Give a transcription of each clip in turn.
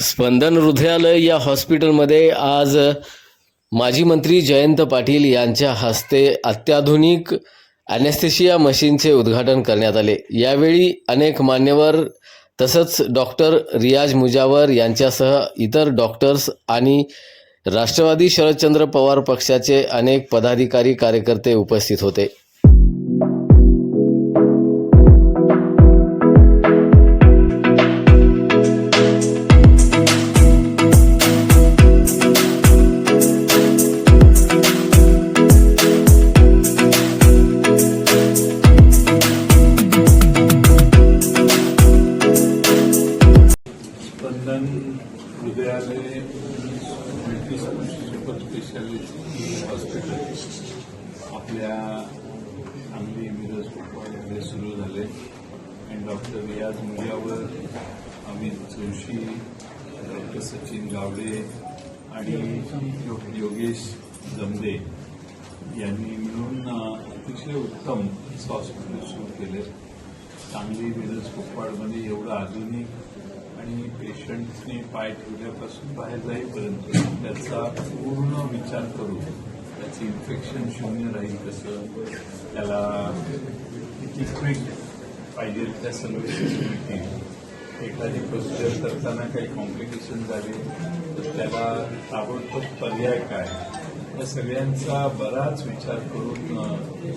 स्पंदन हृदयालय या हॉस्पिटलमध्ये आज माजी मंत्री जयंत पाटील यांच्या हस्ते अत्याधुनिक ॲनेस्थेशिया मशीनचे उद्घाटन करण्यात आले. यावेळी अनेक मान्यवर तसंच डॉक्टर रियाज मुजावर यांच्यासह इतर डॉक्टर्स आणि राष्ट्रवादी शरदचंद्र पवार पक्षाचे अनेक पदाधिकारी कार्यकर्ते उपस्थित होते. सुपर हॉस्पिटल आपल्या सांगली मिरज कुपवाडमध्ये सुरू झाले. आणि डॉक्टर रियाज मुजावर अमित जोशी डॉक्टर सचिन गावडे आणि योगेश जमदे यांनी मिळून अतिशय उत्तम हॉस्पिटल सुरू केले. सांगली मिरज कुपवाडमध्ये एवढं आधुनिक पेशंटने पाय ठेवल्यापासून बाहेर जाईपर्यंत त्याचा पूर्ण विचार करू त्याचं इन्फेक्शन शून्य राहील कसं त्याला किती क्विक पाहिजे त्या सर्व्हिसेस मिळतील एखादी प्रोसिजर करताना काही कॉम्प्लिकेशन झाले तर त्याला ताबडतोब पर्याय काय? या सगळ्यांचा बराच विचार करून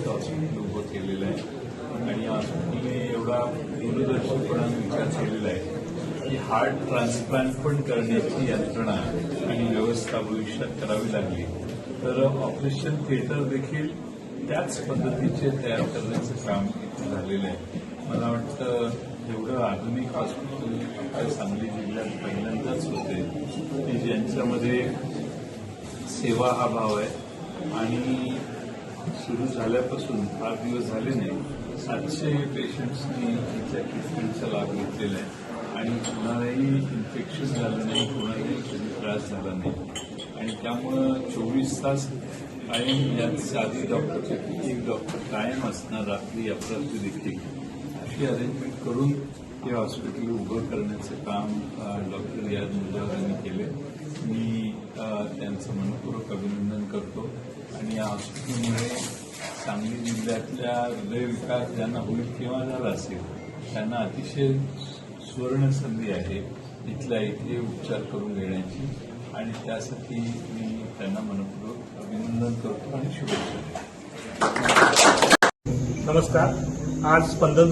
हॉस्पिटल उभं केलेलं आहे. आणि हॉस्पिटलने एवढा दूरदर्शकपणाने विचार केलेला आहे. की हार्ट ट्रान्सप्लांट पण करण्याची यंत्रणा आणि व्यवस्था भविष्यात करावी लागली. तर ऑपरेशन थिएटर देखील त्याच पद्धतीचे तयार करण्याचं काम झालेलं आहे. मला वाटतं एवढं आधुनिक हॉस्पिटल आपल्या सांगली जिल्ह्यात पहिल्यांदाच होते. की ज्यांच्यामध्ये सेवा हा भाव आहे. आणि सुरू झाल्यापासून फार दिवस झाले नाही सातशे पेशंट्सनी इथल्या ट्रीटमेंटचा लाभ घेतलेला आहे. आणि कुणालाही इन्फेक्शन झालं नाही कुणालाही कधी त्रास झाला नाही. आणि त्यामुळं चोवीस तास कायम यात आधी डॉक्टरचे एक डॉक्टर कायम असणार रात्री अपरात्री देखील. अशी अरेंजमेंट करून हे हॉस्पिटल उभं करण्याचं काम डॉक्टर याद मुजावर केले मी त्यांचं मनपूर्वक अभिनंदन करतो. आणि या हॉस्पिटलमुळे सांगली जिल्ह्यातल्या हृदयविकार ज्यांना होईल किंवा झाला असेल त्यांना अतिशय सुवर्ण संधी आहे इथल्या इथे उपचार करून घेण्याची. आणि त्यासाठी मी त्यांना मनपूर्वक अभिनंदन करतो आणि शुभेच्छा नमस्कार. आज स्पंदन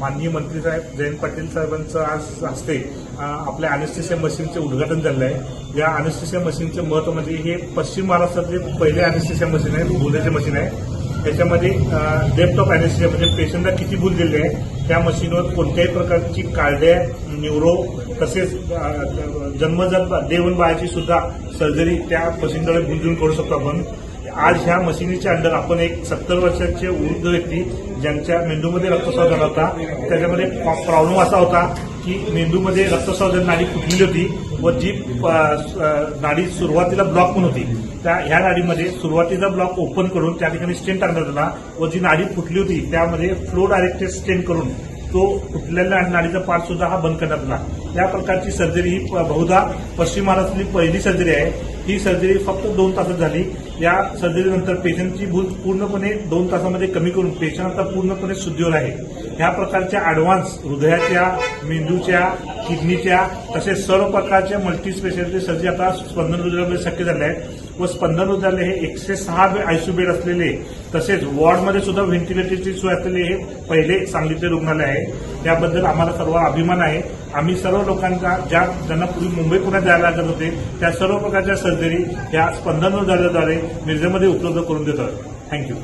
माननीय मंत्री साहेब जयंत पाटील साहेबांचं आज हस्ते आपल्या अनेस्टिशिया मशीनचे उद्घाटन झालं आहे या अनेस्टेशिया मशीनचं महत्त्व म्हणजे हे पश्चिम महाराष्ट्रातले पहिले अनेस्टिशिया मशीन आहे बोलाचे मशीन आहे. त्याच्यामध्ये डेप्थ ऑफ अनेस्टेशिया म्हणजे पेशंटला किती भूल दिलेली आहे त्या मशीनवर कोणत्याही प्रकारची कार्डिया न्यूरो तसेच जन्मजात देवन बाळाची सुद्धा सर्जरी त्या मशीनद्वारे भूल करू शकतो आपण. आज ह्या मशिनीच्या अंडर आपण एक सत्तर वर्षाचे वृद्ध व्यक्ती ज्यांच्या मेंदूमध्ये रक्तस्राव झाला होता. त्याच्यामध्ये प्रॉब्लेम असा होता की मेंदूमध्ये रक्तस्राव झाली नाडी फुटलेली होती व जी नाडी सुरुवातीला ब्लॉक पण होती. त्या ह्या नाडीमध्ये सुरुवातीचा ब्लॉक ओपन करून त्या ठिकाणी स्टेन टाकण्यात आला व जी नाडी फुटली होती त्यामध्ये फ्लो डायरेक्टेड स्टेन करून तो फुटलेल्या नाडीचा पार्ट सुद्धा हा बंद करण्यात आला. या प्रकारची सर्जरी ही प- बहुधा पश्चिम महाराष्ट्रातली पहिली सर्जरी आहे. ही सर्जरी फक्त दोन तासात झाली. या सर्जरीनंतर पेशंटची भूल पूर्णपणे दोन तासामध्ये कमी करून पेशंट आता पूर्णपणे शुद्धीवर आहे. ह्या प्रकारच्या ऍडव्हान्स हृदयाच्या मेंदूच्या किडनीच्या तसेच सर्व प्रकारच्या मल्टी स्पेशालिटी सर्जरी आता स्पंदन रुग्णालयामध्ये शक्य झाल्या आहेत. व स्पंदन हृदयालय हे एकशे सहा आयसीयू बेड असलेले तसेच वॉर्डमध्ये सुद्धा व्हेंटिलेटरची सोय असलेले हे पहिले सांगलीचे रुग्णालय आहे. त्याबद्दल आम्हाला सर्व अभिमान आहे. आम्ही सर्व लोकांचा ज्या ज्यांना पूर्वी मुंबई पुण्यात जायला लागत होते त्या सर्व प्रकारच्या सर्जरी या स्पंदन हृदयालयाद्वारे मिरजेमध्ये उपलब्ध करून देतो थँक्यू